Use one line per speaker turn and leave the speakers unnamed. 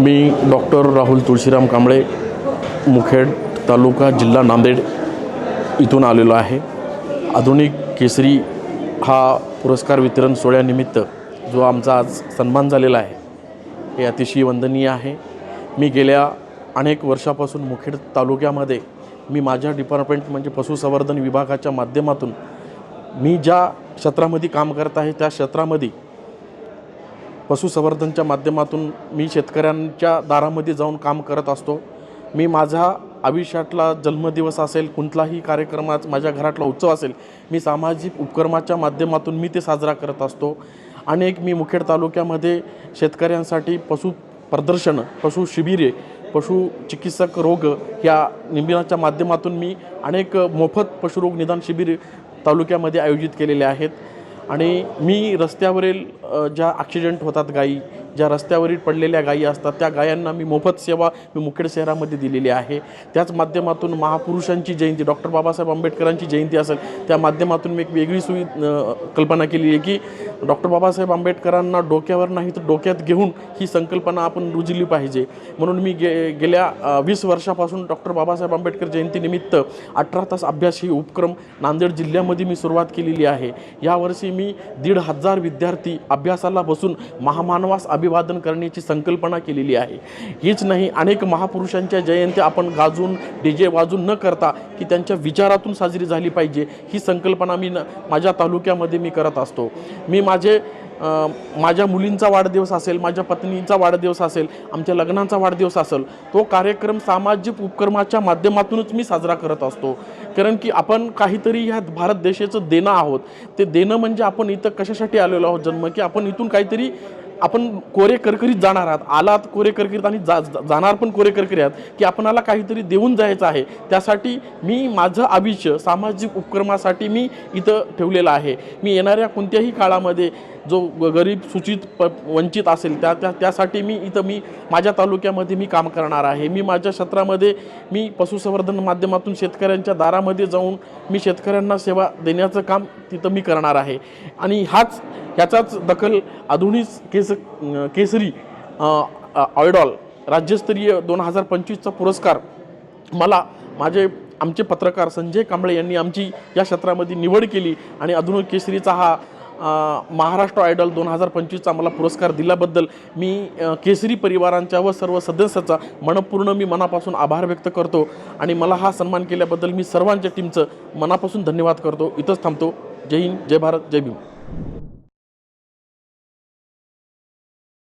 मी doctor Rahul Tulshiram Kamble Mukhed taluka जिल्हा नांदेड इथून आलेलो आहे. आधुनिक केसरी हा पुरस्कार वितरण सोहळ्यानिमित्त जो आमचा आज सन्मान झालेला आहे हे अतिशय वंदनीय आहे. मी गेल्या अनेक वर्षापासून मुखेड तालुक्यामध्ये मी माझ्या डिपार्टमेंट म्हणजे पशुसंवर्धन विभागाच्या माध्यमातून मी ज्या क्षेत्रामध्ये काम करत आहे त्या क्षेत्रामध्ये पशुसंवर्धनच्या माध्यमातून मी शेतकऱ्यांच्या दारामध्ये जाऊन काम करत असतो. मी माझा आयुष्यातला जन्मदिवस असेल कोणताही कार्यक्रमात माझ्या घरातला उत्सव असेल मी सामाजिक उपक्रमाच्या माध्यमातून मी ते साजरा करत असतो. अनेक मी मुखेड तालुक्यामध्ये शेतकऱ्यांसाठी पशु प्रदर्शनं पशु शिबिरे पशु चिकित्सक रोग या निमित्ताच्या माध्यमातून मी अनेक मोफत पशुरोग निदान शिबिर तालुक्यामध्ये आयोजित केलेले आहेत. आणि मी रस्त्यावरील ज्या ॲक्सिडेंट होतात गायी ज्या रस्त्यावरील पडलेल्या गायी असतात त्या गायांना मी मोफत सेवा मी मुखेड शहरामध्ये दिलेली आहे. त्याच माध्यमातून महापुरुषांची जयंती डॉक्टर बाबासाहेब आंबेडकरांची जयंती असेल त्या माध्यमातून मी एक वेगळी सुई कल्पना केली आहे की डॉक्टर बाबासाहेब आंबेडकरांना डोक्यावर नाही तर डोक्यात घेऊन ही संकल्पना आपण रुजली पाहिजे. म्हणून मी गे गेल्या वीस वर्षापासून डॉक्टर बाबासाहेब आंबेडकर जयंतीनिमित्त अठरा तास अभ्यास ही उपक्रम नांदेड जिल्ह्यामध्ये मी सुरुवात केलेली आहे. यावर्षी मी दीड हजार विद्यार्थी अभ्यासाला बसून महामानवास अभिवादन करण्याची संकल्पना केलेली आहे. हीच नाही अनेक महापुरुषांच्या जयंत्या आपण गाजून डी जे वाजून न करता की त्यांच्या विचारातून साजरी झाली पाहिजे ही संकल्पना मी न माझ्या तालुक्यामध्ये मी करत असतो. मी माझे माझ्या मुलींचा वाढदिवस असेल माझ्या पत्नीचा वाढदिवस असेल आमच्या लग्नांचा वाढदिवस असेल तो कार्यक्रम सामाजिक उपक्रमाच्या माध्यमातूनच मी साजरा करत असतो. कारण की आपण काहीतरी ह्या भारत देशाचं देणं आहोत. ते देणं म्हणजे आपण इथं कशासाठी आलेलो आहोत जन्म की आपण इथून काहीतरी आपण कोरे करकरीत जाणार आहात आलात कोरे करकरीत आणि जा जाणार पण कोरे करकरी आहात की आपणाला काहीतरी देऊन जायचं आहे त्यासाठी मी माझं आयुष्य सामाजिक उपक्रमासाठी मी इथं ठेवलेलं आहे. मी येणाऱ्या कोणत्याही काळामध्ये जो ग- गरीब सूचित प वंचित असेल त्या त्या त्यासाठी मी इथं मी माझ्या तालुक्यामध्ये मी काम करणार आहे. मी माझ्या क्षेत्रामध्ये मी पशुसंवर्धन माध्यमातून शेतकऱ्यांच्या दारामध्ये जाऊन मी शेतकऱ्यांना सेवा देण्याचं काम तिथं मी करणार आहे. आणि हाच ह्याचाच दखल आधुनिक केस जसं केसरी ऑयडॉल राज्यस्तरीय दोन हजार पंचवीसचा पुरस्कार मला माझे आमचे पत्रकार संजय कांबळे यांनी आमची या क्षेत्रामध्ये निवड केली आणि आधुनिक केसरीचा हा महाराष्ट्र आयडॉल दोन हजार पंचवीसचा मला पुरस्कार दिल्याबद्दल मी केसरी परिवारांच्या व सर्व सदस्याचा मनपूर्ण मी मनापासून आभार व्यक्त करतो आणि मला हा सन्मान केल्याबद्दल मी सर्वांच्या टीमचं मनापासून धन्यवाद करतो. इथंच थांबतो. जय हिंद जय भारत जय भीम.